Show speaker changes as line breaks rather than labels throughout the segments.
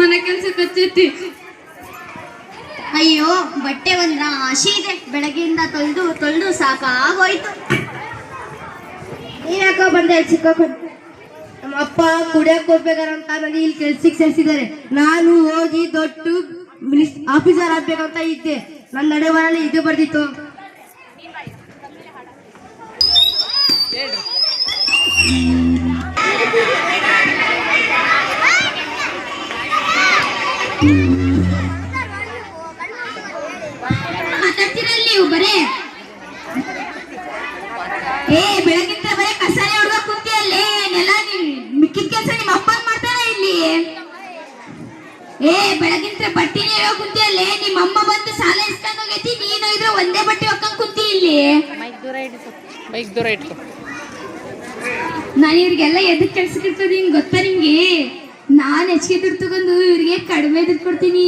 ಮನೆ ಕೆಲ್ಸಕ್ಕೆ ಕಚ್ಚೈತಿ
ಅಯ್ಯೋ ಬಟ್ಟೆ ಒಂದ್ರ? ಆಶಿ ಇದೆ. ಬೆಳಗ್ಗೆಯಿಂದ ತೊಳೆದು ತೊಳೆದು ಸಾಕಾಗೋಯ್ತು.
ನೀನ್ಯಾಕೋ ಬಂದೆ? ಚಿಕ್ಕಪ್ಪ ನಮ್ಮ ಅಪ್ಪ ಕುಡಿಯಕ್ ಹೋಗ್ಬೇಕಂತ ನನಗೆ ಇಲ್ಲಿ ಕೆಲ್ಸಕ್ಕೆ ಸೇರಿಸಿದ್ದಾರೆ. ನಾನು ಹೋಗಿ ದೊಡ್ಡ ಆಫೀಸರ್ ಆಗ್ಬೇಕಂತ ಇದ್ದೆ. ನನ್ನ ನಡೆವರಲ್ಲಿ ಇದು ಬರ್ದಿತ್ತು.
ನೀವು ಬರೇ ಏ ಬೆಳಗಿಂದ ಬರೇ ಕಸಾಲೆ ಹೊಡ್ದ ಕುಂತಿಯಲ್ಲೇ ನೆಲ ಮಿಕ್ಕಿದ ಕೆಲಸ ನಿಮ್ಮ ಅಪ್ಪ ಮಾಡ್ತಾನೆ ಇಲ್ಲಿ. ಏ ಬೆಳಗಿಂದ ಬಟ್ಟೆ ನೀರೋ ಕುಂತಿಯಲ್ಲೇ ನಿಮ್ಮ ಅಮ್ಮ ಬಂದು ಸಾಲ ಇಸ್ಕೊಂಡ್ ಹೋಗೈತಿ. ನೀನು ಇದ್ರೆ ಒಂದೇ ಬಟ್ಟೆ ಹೊಕ್ಕಂಗ್ ಕುಂತಿ ಇಲ್ಲಿ.
ಬೈಕ್ ದೂರ ಇಟ್ಕೊ.
ನಾನು ಇವ್ರಿಗೆಲ್ಲ ಎದಕ್ಕೆ ಕೆಲ್ಸಕ್ಕೆ ಇರ್ತದೆ ಹಿಂಗೆ ಗೊತ್ತಾ ನಿಮ್ಗೆ ನಾನು ಹೆಚ್ಚಿಗೆ ದುಡ್ಡು ತಗೊಂಡು ಇವ್ರಿಗೆ ಕಡಿಮೆ ದುಡ್ಡು ಕೊಡ್ತೀನಿ.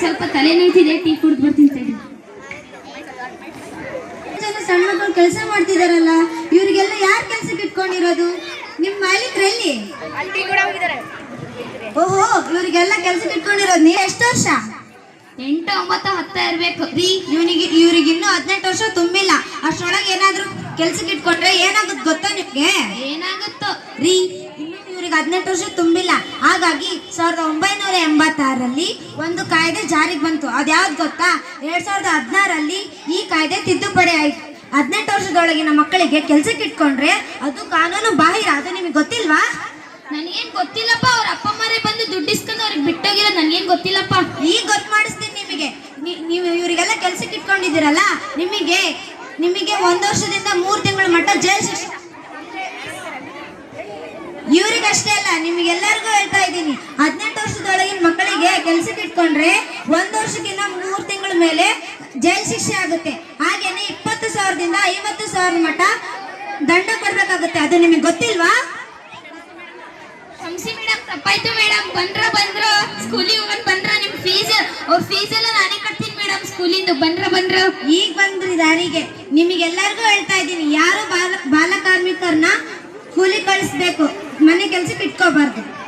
ಸ್ವಲ್ಪ ತಲೆ ನೋಯ್ತಿದೆ ಟೀ ಕುಡ್ದು ಬರ್ತೀನಿ ತಡಿ.
ಸಣ್ಣ ಮಕ್ಕಳು ಕೆಲಸ ಮಾಡ್ತಿದಾರಲ್ಲ ಇವ್ರಿಗೆಲ್ಲ ಯಾರು ಕೆಲ್ಸಕ್ಕೆ ಇಟ್ಕೊಂಡಿರೋದು? ನಿಮ್ಮ ಮಾಲೀಕರಲ್ಲಿ ಓಹೋ ಇವ್ರಿಗೆಲ್ಲ ಕೆಲ್ಸಕ್ಕೆ ಇಟ್ಕೊಂಡಿರೋದು ನೀ ಎಷ್ಟು ವರ್ಷ?
ಎಂಟು ಒಂಬತ್ತು ಹತ್ತ ಇರ್ಬೇಕು.
ರೀ ಇವನಿಗೆ ಇವ್ರಿಗೆ ಇನ್ನೂ ಹದಿನೆಂಟು ವರ್ಷ ತುಂಬಿಲ್ಲ. ಅಷ್ಟರೊಳಗೆ ಏನಾದರೂ ಕೆಲ್ಸಕ್ಕೆ ಇಟ್ಕೊಂಡ್ರೆ ಏನಾಗುತ್ತೆ ಗೊತ್ತಾ ನಿಮ್ಗೆ?
ಏನಾಗುತ್ತೋ?
ರೀ ಇವ್ರಿಗೆ ಹದಿನೆಂಟು ವರ್ಷ ತುಂಬಿಲ್ಲ. ಹಾಗಾಗಿ ಸಾವಿರದ ಒಂಬೈನೂರ ಎಂಬತ್ತಾರರಲ್ಲಿ ಒಂದು ಕಾಯ್ದೆ ಜಾರಿಗೆ ಬಂತು. ಅದ್ಯಾವ್ದು ಗೊತ್ತಾ? ಎರಡ್ ಸಾವಿರದ ಹದಿನಾರಲ್ಲಿ ಈ ಕಾಯ್ದೆ ತಿದ್ದುಪಡಿ ಆಯ್ತು. ಹದಿನೆಂಟು ವರ್ಷದೊಳಗಿನ ಮಕ್ಕಳಿಗೆ ಕೆಲ್ಸಕ್ಕೆ ಇಟ್ಕೊಂಡ್ರೆ ಅದು ಕಾನೂನು ಬಾಹಿರ. ಅದು ನಿಮಗೆ ಗೊತ್ತಿಲ್ವಾ?
ನನಗೇನ್ ಗೊತ್ತಿಲ್ಲಪ್ಪ. ಅವ್ರ ಅಪ್ಪ ಅಮ್ಮರೇ ಬಂದು ದುಡ್ಡು ಇಸ್ಕೊಂಡು ಅವ್ರಿಗೆ ಬಿಟ್ಟೋಗಿರೋ ನನಗೇನ್ ಗೊತ್ತಿಲ್ಲಪ್ಪ.
ಈಗ ಗೊತ್ತು ಮಾಡಿಸ್ತೀನಿ ನಿಮಗೆ. ನೀವು ಇವರಿಗೆಲ್ಲ ಕೆಲ್ಸಕ್ಕೆ ಇಟ್ಕೊಂಡಿದ್ದೀರಲ್ಲ ನಿಮಗೆ ನಿಮಗೆ ಒಂದು ವರ್ಷದಿಂದ ಮೂರು ತಿಂಗಳ ಮಟ್ಟ ಜೈಲ್ ಶಿಕ್ಷೆ ಇವ್ರಿಗಷ್ಟೇ ಅಲ್ಲ ನಿಮ್ಗೆಲ್ಲರಿಗೂ ಹೇಳ್ತಾ ಇದ್ದೀನಿ. ಹದಿನೆಂಟು ವರ್ಷದೊಳಗಿನ ಮಕ್ಕಳಿಗೆ ಕೆಲ್ಸಕ್ಕೆ ಇಟ್ಕೊಂಡ್ರೆ ಒಂದು ವರ್ಷಕ್ಕಿಂತ ಮೂರ್ ತಿಂಗಳ ಮೇಲೆ ಜೈಲ್ ಶಿಕ್ಷೆ ಆಗುತ್ತೆ. ಹಾಗೇನೆ ಇಪ್ಪತ್ತು ಸಾವಿರದಿಂದ ಐವತ್ತು ಸಾವಿರ ಮಟ್ಟ ದಂಡ ಕೊಡ್ಬೇಕಾಗುತ್ತೆ. ಅದು ನಿಮಗೆ ಗೊತ್ತಿಲ್ವಾ?
ಹಂಸಿ ಮೇಡಮ್ ತಪ್ಪಾಯ್ತು ಮೇಡಮ್ ಬಂದ್ರ ಬಂದ್ರ ಸ್ಕೂಲಿಗೆ ಹೋಗೋಣ ಬಂದ್ರ ನಿಮ್ ಫೀಸ್ ಅವ್ರ ಫೀಸ್ ಎಲ್ಲ ನಾನೇ ಕಟ್ತೀನಿ ಮೇಡಮ್ ಸ್ಕೂಲಿಂದ. ಬಂದ್ರ ಬಂದ್ರ.
ಈಗ ಬಂದ್ರಿ ದಾರಿಗೆ. ನಿಮಗೆಲ್ಲರಿಗೂ ಹೇಳ್ತಾ ಇದ್ದೀನಿ ಯಾರು ಬಾಲ ಬಾಲ ಕಾರ್ಮಿಕರನ್ನ ಕೂಲಿ ಕಳಿಸ್ಬೇಕು. ಮನೆ ಕೆಲ್ಸಕ್ಕೆ ಇಟ್ಕೋಬಾರ್ದು.